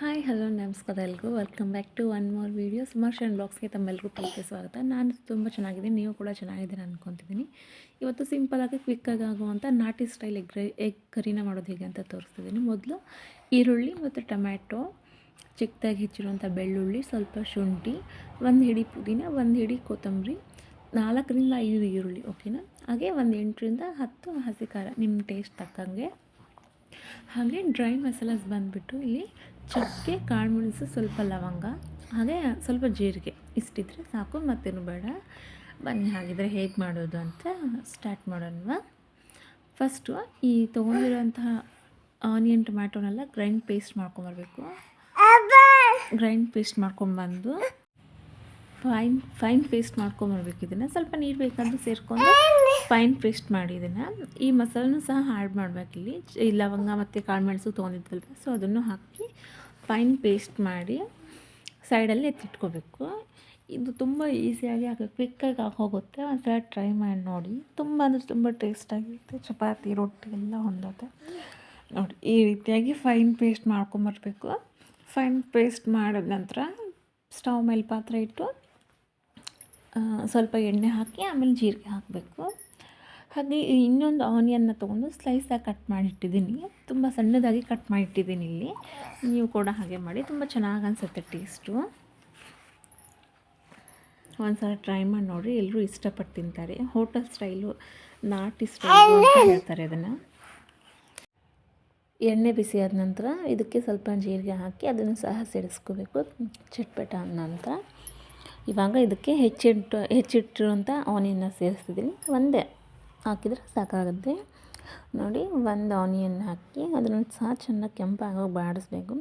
Hi, hello, ನಮಸ್ಕಾರ ಎಲ್ರಿಗೂ. Welcome back to one more video ಸುಮಾರು ಬ್ಲಾಗ್ಸ್ಗೆ ತಮ್ಮೆಲ್ಲರಿಗೂ ಪ್ರೀತಿ ಸ್ವಾಗತ. ನಾನು ತುಂಬ ಚೆನ್ನಾಗಿದ್ದೀನಿ. ನೀವು ಕೂಡ ಚೆನ್ನಾಗಿದ್ದೀರ ಅಂದ್ಕೊತಿದ್ದೀನಿ ಇವತ್ತು ಸಿಂಪಲಾಗಿ ಕ್ವಿಕ್ಕಾಗಿ ಆಗುವಂಥ ನಾಟಿ ಸ್ಟೈಲ್ ಎಗ್ ಎಗ್ ಕರಿನ ಮಾಡೋದು ಹೇಗೆ ಅಂತ ತೋರಿಸ್ತಿದ್ದೀನಿ. ಮೊದಲು ಈರುಳ್ಳಿ ಮತ್ತು ಟೊಮ್ಯಾಟೊ, ಚಿಕ್ಕದಾಗಿ ಹೆಚ್ಚಿರುವಂಥ ಬೆಳ್ಳುಳ್ಳಿ, ಸ್ವಲ್ಪ ಶುಂಠಿ, ಒಂದು ಹಿಡಿ ಪುದೀನ, ಒಂದು ಹಿಡಿ ಕೊತ್ತಂಬರಿ, ನಾಲ್ಕರಿಂದ ಐದು ಈರುಳ್ಳಿ ಓಕೆನಾ ಹಾಗೆ ಒಂದು ಎಂಟರಿಂದ ಹತ್ತು ಹಸಿ ಖಾರ. ನಿಮ್ಮ ಟೇಸ್ಟ್ ತಕ್ಕಂಗೆ. ಹಾಗೆ ಡ್ರೈ ಮಸಾಲಾಸ್ ಬಂದುಬಿಟ್ಟು ಇಲ್ಲಿ ಚಕ್ಕೆ ಕಾಳುಮೆಣಸು ಸ್ವಲ್ಪ ಲವಂಗ, ಹಾಗೆ ಸ್ವಲ್ಪ ಜೀರಿಗೆ ಇಷ್ಟಿದ್ರೆ ಸಾಕು, ಮತ್ತೇನು ಬೇಡ. ಬನ್ನಿ ಹಾಗಿದ್ರೆ ಹೇಗೆ ಮಾಡೋದು ಅಂತ ಸ್ಟಾರ್ಟ್ ಮಾಡೋಣವಾ. ಫಸ್ಟು ಈ ತೊಗೊಂಡಿರೋಂತಹ ಆನಿಯನ್ ಟೊಮ್ಯಾಟೊನೆಲ್ಲ ಗ್ರೈಂಡ್ ಪೇಸ್ಟ್ ಮಾಡ್ಕೊಂಬರ್ಬೇಕು ಗ್ರೈಂಡ್ ಪೇಸ್ಟ್ ಮಾಡ್ಕೊಂಬಂದು ಫೈನ್ ಫೈನ್ ಪೇಸ್ಟ್ ಮಾಡ್ಕೊಂಬರ್ಬೇಕು ಇದನ್ನು ಸ್ವಲ್ಪ ನೀರು ಬೇಕಂದ್ರೆ ಸೇರಿಕೊಂಡು ಫೈನ್ ಪೇಸ್ಟ್ ಮಾಡಿ ಈ ಮಸಾಲನೂ ಸಹ ಆ್ಯಡ್ ಮಾಡಬೇಕಿಲ್ಲಿ ಲವಂಗ ಮತ್ತು ಕಾಳುಮೆಣಸು ತೊಗೊಂಡಿದ್ವಲ್ವ ಸೊ ಅದನ್ನು ಹಾಕಿ ಫೈನ್ ಪೇಸ್ಟ್ ಮಾಡಿ ಸೈಡಲ್ಲಿ ಎತ್ತಿಟ್ಕೋಬೇಕು. ಇದು ತುಂಬ ಈಸಿಯಾಗಿ ಆಗ ಕ್ವಿಕ್ಕಾಗಿ ಹೋಗುತ್ತೆ ಒಂದ್ಸಲ ಟ್ರೈ ಮಾಡಿ ನೋಡಿ. ತುಂಬ ಅಂದರೆ ತುಂಬ ಟೇಸ್ಟಾಗಿರುತ್ತೆ ಚಪಾತಿ, ರೊಟ್ಟಿ ಎಲ್ಲ ಹೊಂದೋದೆ ನೋಡಿ, ಈ ರೀತಿಯಾಗಿ ಫೈನ್ ಪೇಸ್ಟ್ ಮಾಡ್ಕೊಂಬರ್ಬೇಕು. ಫೈನ್ ಪೇಸ್ಟ್ ಮಾಡಿದ ನಂತರ ಸ್ಟವ್ ಮೇಲೆ ಪಾತ್ರೆ ಇಟ್ಟು ಸ್ವಲ್ಪ ಎಣ್ಣೆ ಹಾಕಿ ಆಮೇಲೆ ಜೀರಿಗೆ ಹಾಕಬೇಕು. ಹಾಗೆ ಇನ್ನೊಂದು ಆನಿಯನ್ನ ತೊಗೊಂಡು ಸ್ಲೈಸಾಗಿ ಕಟ್ ಮಾಡಿಟ್ಟಿದ್ದೀನಿ. ತುಂಬ ಸಣ್ಣದಾಗಿ ಕಟ್ ಮಾಡಿಟ್ಟಿದ್ದೀನಿ ಇಲ್ಲಿ. ನೀವು ಕೂಡ ಹಾಗೆ ಮಾಡಿ. ತುಂಬ ಚೆನ್ನಾಗಿ ಅನಿಸುತ್ತೆ ಟೇಸ್ಟು ಒಂದು ಸಲ ಟ್ರೈ ಮಾಡಿ ನೋಡಿರಿ. ಎಲ್ಲರೂ ಇಷ್ಟಪಟ್ಟು ತಿಂತಾರೆ. ಹೋಟೆಲ್ ಸ್ಟೈಲು, ನಾಟಿ ಸ್ಟೈಲು ಅಂತ ಹೇಳ್ತಾರೆ ಅದನ್ನು. ಎಣ್ಣೆ ಬಿಸಿ ಆದ ನಂತರ ಇದಕ್ಕೆ ಸ್ವಲ್ಪ ಜೀರಿಗೆ ಹಾಕಿ ಅದನ್ನು ಸಹ ಸೇರಿಸ್ಕೋಬೇಕು. ಚಟ್ಪಟ ಆದ ನಂತರ. ಇವಾಗ ಇದಕ್ಕೆ ಹೆಚ್ಚಿಟ್ಟು ಹೆಚ್ಚಿಟ್ಟಿರುವಂಥ ಆನಿಯನ್ನ ಸೇರಿಸ್ತಿದ್ದೀನಿ. ಒಂದೇ. ಹಾಕಿದರೆ ಸಾಕಾಗುತ್ತೆ. ನೋಡಿ, ಒಂದು ಆನಿಯನ್ ಹಾಕಿ ಅದನ್ನು ಸಹ ಚೆನ್ನಾಗಿ ಕೆಂಪಾಗೋಗಿ ಬಾಡಿಸ್ಬೇಕು.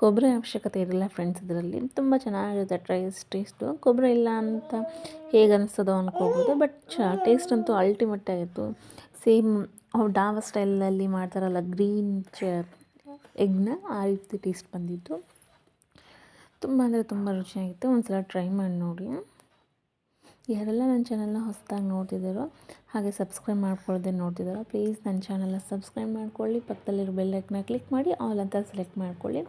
ಕೊಬ್ಬರಿ ಅವಶ್ಯಕತೆ ಇರಲಿಲ್ಲ ಫ್ರೆಂಡ್ಸ್ ಇದರಲ್ಲಿ. ತುಂಬ ಚೆನ್ನಾಗಿರುತ್ತೆ ಟ್ರೈಸ್ ಟೇಸ್ಟು ಕೊಬ್ಬರಿ ಇಲ್ಲ ಅಂತ ಹೇಗೆ ಅನಿಸ್ತದೋ ಅಂದ್ಕೋಬೋದು ಬಟ್ ಚ ಟೇಸ್ಟ್ ಅಂತೂ ಅಲ್ಟಿಮೇಟ್ ಆಗಿತ್ತು. ಸೇಮ್ ಅವ್ರು ಡಾವ ಸ್ಟೈಲಲ್ಲಿ ಮಾಡ್ತಾರಲ್ಲ ಗ್ರೀನ್ ಚ ಎಗ್ನ ಆ ರೀತಿ ಟೇಸ್ಟ್ ಬಂದಿತ್ತು. ತುಂಬ ಅಂದರೆ ತುಂಬ ರುಚಿಯಾಗಿತ್ತು. ಒಂದು ಸಲ ಟ್ರೈ ಮಾಡಿ ನೋಡಿ. ಯಾರೆಲ್ಲ ನನ್ನ ಚಾನಲ್ನ ಹೊಸದಾಗಿ ನೋಡ್ತಿದ್ದೀರೋ ಹಾಗೆ ಸಬ್ಸ್ಕ್ರೈಬ್ ಮಾಡ್ಕೊಳ್ಳೋದೇ ನೋಡ್ತಿದ್ದಾರೋ, ಪ್ಲೀಸ್ ನನ್ನ ಚಾನಲ್ನ ಸಬ್ಸ್ಕ್ರೈಬ್ ಮಾಡ್ಕೊಳ್ಳಿ. ಪಕ್ಕದಲ್ಲಿರೋ ಬೆಲ್ಲೈಕ್ನ ಕ್ಲಿಕ್ ಮಾಡಿ, ಆಲ್ ಅಂತ ಸೆಲೆಕ್ಟ್ ಮಾಡ್ಕೊಳ್ಳಿ.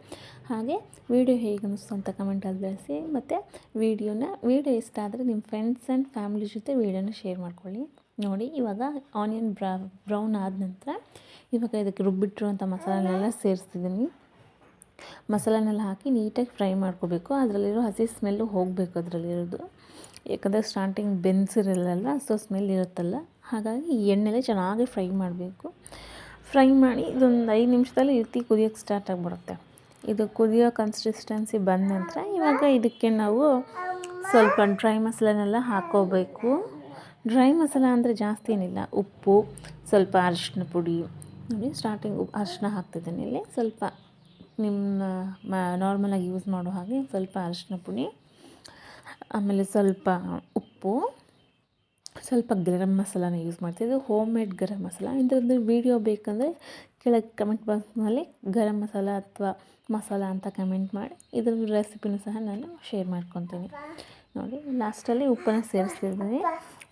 ಹಾಗೆ ವಿಡಿಯೋ ಹೇಗೆ ಅನ್ನಿಸ್ತು ಅಂತ ಕಮೆಂಟಲ್ಲಿ ತಿಳಿಸಿ. ಮತ್ತು ವೀಡಿಯೋನ, ವೀಡಿಯೋ ಇಷ್ಟ ಆದರೆ ನಿಮ್ಮ ಫ್ರೆಂಡ್ಸ್ ಆ್ಯಂಡ್ ಫ್ಯಾಮಿಲಿ ಜೊತೆ ವೀಡಿಯೋನ ಶೇರ್ ಮಾಡ್ಕೊಳ್ಳಿ. ನೋಡಿ, ಇವಾಗ ಆನಿಯನ್ ಬ್ರಾ ಬ್ರೌನ್ ಆದ ನಂತರ ಇವಾಗ ಇದಕ್ಕೆ ರುಬ್ಬಿಟ್ಟಿರುವಂಥ ಮಸಾಲೆನೆಲ್ಲ ಸೇರಿಸ್ತಿದ್ದೀನಿ. ಮಸಾಲೆನೆಲ್ಲ ಹಾಕಿ ನೀಟಾಗಿ ಫ್ರೈ ಮಾಡ್ಕೋಬೇಕು. ಅದರಲ್ಲಿರೋ ಹಸಿ ಸ್ಮೆಲ್ಲು ಹೋಗಬೇಕು ಅದರಲ್ಲಿರೋದು. ಯಾಕಂದರೆ ಸ್ಟಾರ್ಟಿಂಗ್ ಬೆನ್ಸಿರಲ್ಲ ಸೊ ಸ್ಮೆಲ್ ಇರುತ್ತಲ್ಲ. ಹಾಗಾಗಿ ಎಣ್ಣೆಲೆ ಚೆನ್ನಾಗಿ ಫ್ರೈ ಮಾಡಬೇಕು. ಫ್ರೈ ಮಾಡಿ ಇದೊಂದು ಐದು ನಿಮಿಷದಲ್ಲಿ ರೀತಿ ಕುದಿಯೋಕ್ಕೆ ಸ್ಟಾರ್ಟ್ ಆಗಿಬಿಡುತ್ತೆ. ಇದು ಕುದಿಯೋ ಕನ್ಸಿಸ್ಟೆನ್ಸಿ ಬಂದ ನಂತರ ಇವಾಗ ಇದಕ್ಕೆ ನಾವು ಸ್ವಲ್ಪ ಡ್ರೈ ಮಸಾಲೆನೆಲ್ಲ ಹಾಕೋಬೇಕು. ಡ್ರೈ ಮಸಾಲ ಅಂದರೆ ಜಾಸ್ತಿ ಏನಿಲ್ಲ. ಉಪ್ಪು, ಸ್ವಲ್ಪ ಅರಿಶಿನ ಪುಡಿ. ನೋಡಿ ಸ್ಟಾರ್ಟಿಂಗ್ ಉಪ್ಪು ಅರಿಶಿನ ಹಾಕ್ತಿದ್ದೀನಿ ಇಲ್ಲಿ. ಸ್ವಲ್ಪ ನಿಮ್ಮ ನಾರ್ಮಲಾಗಿ ಯೂಸ್ ಮಾಡೋ ಹಾಗೆ ಸ್ವಲ್ಪ ಅರಿಶಿನ ಪುಡಿ. ಆಮೇಲೆ ಸ್ವಲ್ಪ ಉಪ್ಪು, ಸ್ವಲ್ಪ ಗರಂ ಮಸಾಲಾನ ಯೂಸ್ ಮಾಡ್ತಿದ್ದೆ ಹೋಮ್ ಮೇಡ್ ಗರಂ ಮಸಾಲ. ಇದರದ್ದು ವೀಡಿಯೋ ಬೇಕಂದರೆ ಕೆಳಗೆ ಕಮೆಂಟ್ ಬಾಕ್ಸ್ನಲ್ಲಿ ಗರಂ ಮಸಾಲ ಅಥವಾ ಮಸಾಲ ಅಂತ ಕಮೆಂಟ್ ಮಾಡಿ. ಇದ್ರ ರೆಸಿಪಿನೂ ಸಹ ನಾನು ಶೇರ್ ಮಾಡ್ಕೊತೀನಿ. ನೋಡಿ ಲಾಸ್ಟಲ್ಲಿ ಉಪ್ಪನ್ನು ಸೇರಿಸ್ತಿದ್ದೀನಿ.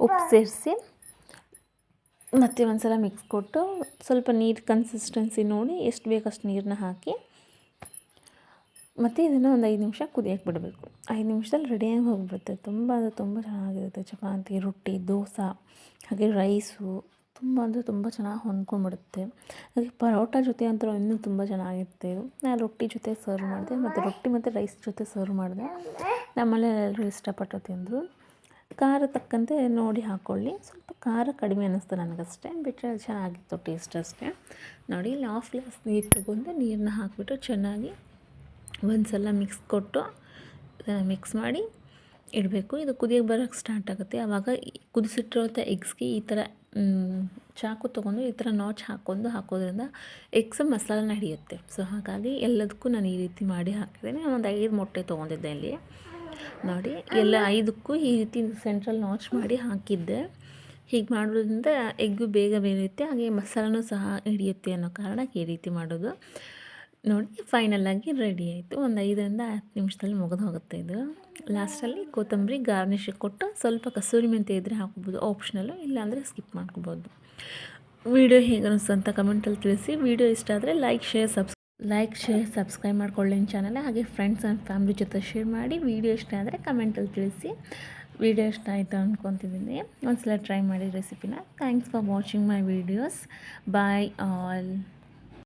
ಉಪ್ಪು ಸೇರಿಸಿ ಮತ್ತೆ ಒಂದು ಸಲ ಮಿಕ್ಸ್ ಕೊಟ್ಟು ಸ್ವಲ್ಪ ನೀರು ಕನ್ಸಿಸ್ಟೆನ್ಸಿ ನೋಡಿ ಎಷ್ಟು ಬೇಕಷ್ಟು ನೀರನ್ನ ಹಾಕಿ ಮತ್ತು ಇದನ್ನು ಒಂದು ಐದು ನಿಮಿಷ ಕುದಿಯಕ್ಕೆ ಬಿಡಬೇಕು. ಐದು ನಿಮಿಷದಲ್ಲಿ ರೆಡಿಯಾಗಿ ಹೋಗಿಬಿಡುತ್ತೆ. ತುಂಬ ಅಂದರೆ ತುಂಬ ಚೆನ್ನಾಗಿರುತ್ತೆ ಚಪಾತಿ, ರೊಟ್ಟಿ, ದೋಸೆ, ಹಾಗೆ ರೈಸು ತುಂಬ ಅಂದರೆ ತುಂಬ ಚೆನ್ನಾಗಿ ಹೊಂದ್ಕೊಂಡ್ಬಿಡುತ್ತೆ. ಹಾಗೆ ಪರೋಟ ಜೊತೆ ಅಂತೂ ಇನ್ನೂ ತುಂಬ ಚೆನ್ನಾಗಿರುತ್ತೆ ಇದು. ನಾನು ರೊಟ್ಟಿ ಜೊತೆ ಸರ್ವ್ ಮಾಡಿದೆ, ಮತ್ತು ರೊಟ್ಟಿ ಮತ್ತು ರೈಸ್ ಜೊತೆ ಸರ್ವ್ ಮಾಡಿದೆ. ನಮ್ಮಲ್ಲಿ ಎಲ್ಲರೂ ಇಷ್ಟಪಟ್ಟು ತಿಂದರು. ಖಾರ ತಕ್ಕಂತೆ ನೋಡಿ ಹಾಕ್ಕೊಳ್ಳಿ ಸ್ವಲ್ಪ ಖಾರ ಕಡಿಮೆ ಅನ್ನಿಸ್ತು ನನಗಷ್ಟೇ. ಬಿಟ್ಟರೆ ಚೆನ್ನಾಗಿತ್ತು ಟೇಸ್ಟ್ ಅಷ್ಟೇ. ನೋಡಿ ಇಲ್ಲಿ ಹಾಫ್ ಗ್ಲಾಸ್ ನೀರು ತೊಗೊಂಡು ನೀರನ್ನ ಹಾಕಿಬಿಟ್ಟು ಚೆನ್ನಾಗಿ ಒಂದು ಸಲ ಮಿಕ್ಸ್ ಕೊಟ್ಟು ಮಿಕ್ಸ್ ಮಾಡಿ ಇಡಬೇಕು. ಇದು ಕುದಿಯೋಕ್ಕೆ ಬರೋಕ್ಕೆ ಸ್ಟಾರ್ಟ್ ಆಗುತ್ತೆ. ಆವಾಗ ಕುದಿಸಿಟ್ಟಿರೋಂಥ ಎಗ್ಸ್ಗೆ ಈ ಥರ ಚಾಕು ತೊಗೊಂಡು ಈ ಥರ ನಾಚ್ ಹಾಕ್ಕೊಂಡು ಹಾಕೋದ್ರಿಂದ ಎಗ್ಸ್ ಮಸಾಲನ ಹಿಡಿಯುತ್ತೆ. ಸೊ ಹಾಗಾಗಿ ಎಲ್ಲದಕ್ಕೂ ನಾನು ಈ ರೀತಿ ಮಾಡಿ ಹಾಕಿದ್ದೇನೆ. ಒಂದು ಐದು ಮೊಟ್ಟೆ ತೊಗೊಂಡಿದ್ದೆ ಅಲ್ಲಿ ನೋಡಿ, ಎಲ್ಲ ಐದಕ್ಕೂ ಈ ರೀತಿ ಸೆಂಟ್ರಲ್ ನಾಚ್ ಮಾಡಿ ಹಾಕಿದ್ದೆ. ಹೀಗೆ ಮಾಡೋದ್ರಿಂದ ಎಗ್ಗು ಬೇಗ ಬೇಯುತ್ತೆ ಹಾಗೆ ಮಸಾಲನೂ ಸಹ ಹಿಡಿಯುತ್ತೆ ಅನ್ನೋ ಕಾರಣಕ್ಕೆ ಈ ರೀತಿ ಮಾಡೋದು. ನೋಡಿ ಫೈನಲಾಗಿ ರೆಡಿ ಆಯಿತು. ಒಂದು ಐದರಿಂದ ಹತ್ತು ನಿಮಿಷದಲ್ಲಿ ಮುಗಿದು ಹೋಗುತ್ತೆ ಇದು. ಲಾಸ್ಟಲ್ಲಿ ಕೊತ್ತಂಬರಿ ಗಾರ್ನಿಷಿಗೆ ಕೊಟ್ಟು ಸ್ವಲ್ಪ ಕಸೂರಿ ಮೆಂತೆ ಇದ್ದರೆ ಹಾಕ್ಬೋದು. ಆಪ್ಷನಲ್ಲು ಇಲ್ಲಾಂದರೆ ಸ್ಕಿಪ್ ಮಾಡ್ಕೋಬೋದು. ವಿಡಿಯೋ ಹೇಗೆ ಅನಿಸ್ತು ಅಂತ ಕಮೆಂಟಲ್ಲಿ ತಿಳಿಸಿ. ವಿಡಿಯೋ ಇಷ್ಟ ಆದರೆ like share subs like share subscribe ಮಾಡ್ಕೊಳ್ಳಿ ಚಾನಲ್ ಹಾಗೆ ಫ್ರೆಂಡ್ಸ್ ಆ್ಯಂಡ್ ಫ್ಯಾಮ್ಲಿ ಜೊತೆ ಶೇರ್ ಮಾಡಿ. ವಿಡಿಯೋ ಇಷ್ಟ ಆದರೆ ಕಮೆಂಟಲ್ಲಿ ತಿಳಿಸಿ. ವಿಡಿಯೋ ಇಷ್ಟ ಆಯಿತು ಅಂದ್ಕೊತಿದ್ದೀನಿ ಒಂದ್ಸಲ ಟ್ರೈ ಮಾಡಿ ರೆಸಿಪಿನ thanks for watching my videos bye all